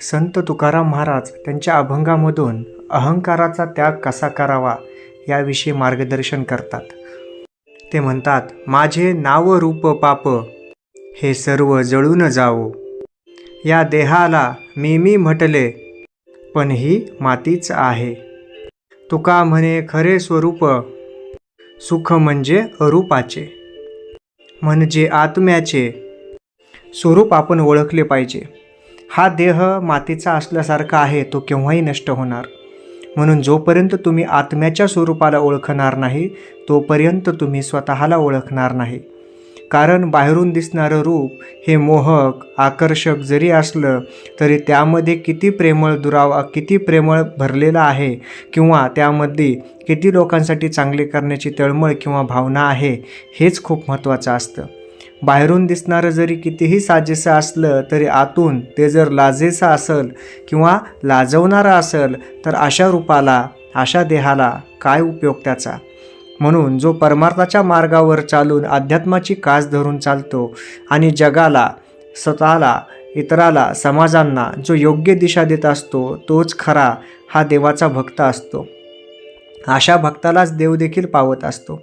संत तुकाराम महाराज त्यांच्या अभंगामधून अहंकाराचा त्याग कसा करावा याविषयी मार्गदर्शन करतात. ते म्हणतात माझे नाव रूप पाप हे सर्व जळून जावो. या देहाला मी मी म्हटले पण ही मातीच आहे. तुका म्हणे खरे स्वरूप सुख म्हणजे अरूपाचे. म्हणजे आत्म्याचे स्वरूप आपण ओळखले पाहिजे. हा देह मातीचा असल्यासारखा आहे तो केव्हाही नष्ट होणार. म्हणून जोपर्यंत तुम्ही आत्म्याच्या स्वरूपाला ओळखणार नाही तोपर्यंत तुम्ही स्वतःला ओळखणार नाही. कारण बाहेरून दिसणारं रूप हे मोहक आकर्षक जरी असलं तरी त्यामध्ये किती प्रेमळ दुरावा किती प्रेमळ भरलेला आहे किंवा त्यामध्ये किती लोकांसाठी चांगले करण्याची तळमळ किंवा भावना आहे हेच खूप महत्त्वाचं असतं. बाहेरून दिसणारं जरी कितीही साजेसं असलं तरी आतून ते जर लाजेचं असेल किंवा लाजवणारं असेल तर अशा रूपाला अशा देहाला काय उपयोग त्याचा? म्हणून जो परमार्थाच्या मार्गावर चालून अध्यात्माची कास धरून चालतो आणि जगाला स्वतःला इतराला समाजांना जो योग्य दिशा देत असतो तोच खरा हा देवाचा भक्त असतो. अशा भक्तालाच देव देखील पावत असतो.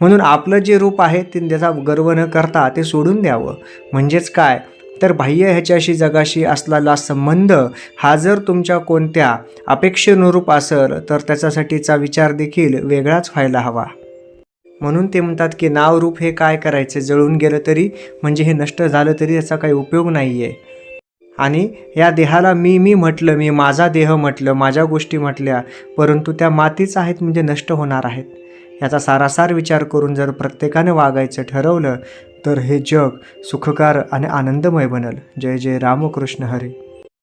म्हणून आपलं जे रूप आहे ते त्याचा गर्व न करता ते सोडून द्यावं. म्हणजेच काय? तर बाह्य ह्याच्याशी जगाशी असलेला संबंध हा जर तुमच्या कोणत्या अपेक्षेनुरूप असेल तर त्याच्यासाठीचा विचार देखील वेगळाच व्हायला हवा. म्हणून ते म्हणतात की नाव रूप हे काय करायचं? जळून गेलं तरी? म्हणजे हे नष्ट झालं तरी त्याचा काही उपयोग नाही आहे आणि या देहाला मी मी म्हटलं मी माझा देह म्हटलं माझ्या गोष्टी म्हटल्या परंतु त्या मातीच आहेत म्हणजे नष्ट होणार आहेत. याचा सारासार विचार करून जर प्रत्येकाने वागायचं ठरवलं तर हे जग सुखकार आणि आनंदमय बनल. जय जय रामकृष्ण हरी.